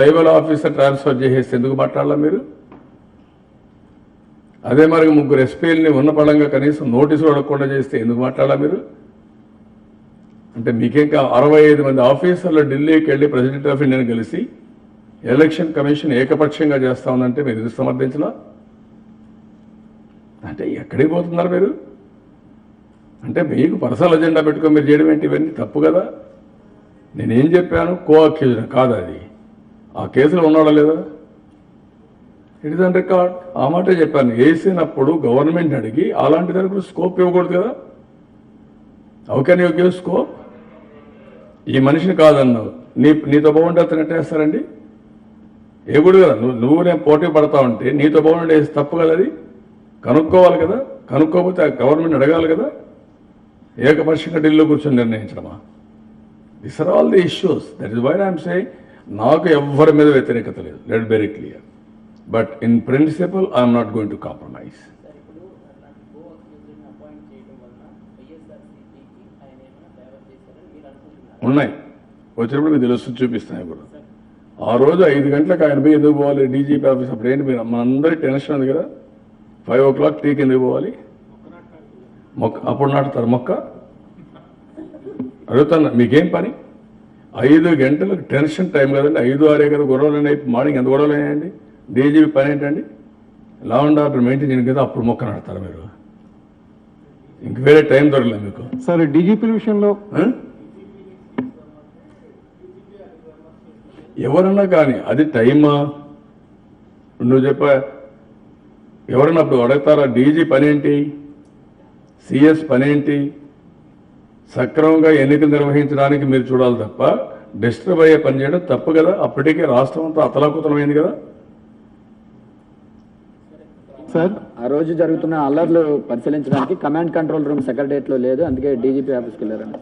Tribal officer transfer చేసేసి ఎందుకు మాట్లాడాలా మీరు? అదే మరి ముగ్గురు ఎస్పీఎల్ని ఉన్న పడంగా కనీసం నోటీసులు అడగకుండా చేస్తే ఎందుకు మాట్లాడాలా మీరు? అంటే మీకేం అరవై ఐదు మంది ఆఫీసర్లు ఢిల్లీకి వెళ్ళి ప్రెసిడెంట్ ఆఫ్ ఇండియాని కలిసి ఎలక్షన్ కమిషన్ ఏకపక్షంగా చేస్తా ఉందంటే మీరు ఎందుకు సమర్థించలా? అంటే ఎక్కడికి పోతున్నారు మీరు? అంటే మీకు పర్సనల్ ఎజెండా పెట్టుకొని మీరు చేయడం ఏంటి? ఇవన్నీ తప్పు కదా. నేనేం చెప్పాను? కో అక్యూజన్ కాదు అది. ఆ కేసులో ఉన్నాడా లేదా? ఇట్ ఇస్ అండ్ రికార్డ్ ఆ మాటే చెప్పాను. వేసినప్పుడు గవర్నమెంట్ అడిగి అలాంటి దానికి స్కోప్ ఇవ్వకూడదు కదా? How can you give scope ఈ మనిషిని కాదన్నావు. నీ నీతో బాగుంటే అతను ఎట్టేస్తారండి ఏగుడు కదా. నువ్వు నువ్వు నేను పోటీ పడతా ఉంటే నీతో బాగుండే తప్పు కదా అది? కనుక్కోవాలి కదా? కనుక్కోకపోతే ఆ గవర్నమెంట్ అడగాలి కదా? ఏకపక్షంగా ఢిల్లీలో కూర్చొని నిర్ణయించడమా? This are all the issues that is what I'm saying నాకు ఎవ్వరి మీద వ్యతిరేకత లేదు. Let very clear but in principle I'm not going to compromise ఇప్పుడు ఉన్నాయి. వచ్చినప్పుడు మీకు తెలుస్తుంది చూపిస్తాను కూడా. ఆ రోజు ఐదు గంటలకు ఆయన పోయి ఎందుకు పోవాలి? డీజీపీ ఆఫీస్ అప్పుడు ఏంటి మీరు? మనందరి టెన్షన్ ఉంది కదా. ఫైవ్ ఓ క్లాక్ టీకి ఎందుకు పోవాలి? మొక్క అప్పుడు నాటుతారు మొక్క? అడుగుతాను మీకేం పని? ఐదు గంటలకు టెన్షన్ టైం కదండి. ఐదు ఆరే కదా గొడవలు మార్నింగ్ ఎంత గొడవలు అయినాయండి డీజీపీ పని ఏంటండి? లా అండ్ ఆర్డర్ మెయింటైన్ చేయడం కదా అప్పుడు మొక్క నాటుతారు మీరు? ఇంక వేరే టైం దొరకలేదు మీకు. సార్ డీజీపీల విషయంలో? ఎవరన్నా కానీ అది టైమా? నువ్వు చెప్ప ఎవరన్నా అప్పుడు అడుగుతారా డీజీ పనేంటి? సిఎస్ పనేంటి? సక్రమంగా ఎన్నికలు నిర్వహించడానికి మీరు చూడాలి తప్ప డిస్టర్బ్ అయ్యే పని చేయడం తప్పు కదా? అప్పటికే రాష్ట్రం అంతా అతలాకుతలమైంది కదా? సార్? ఆ రోజు జరుగుతున్న అల్లర్లు పరిశీలించడానికి కమాండ్ కంట్రోల్ రూమ్ సెక్రటరియట్లో లేదు అందుకే డీజీపీ ఆఫీస్కి వెళ్ళారండి.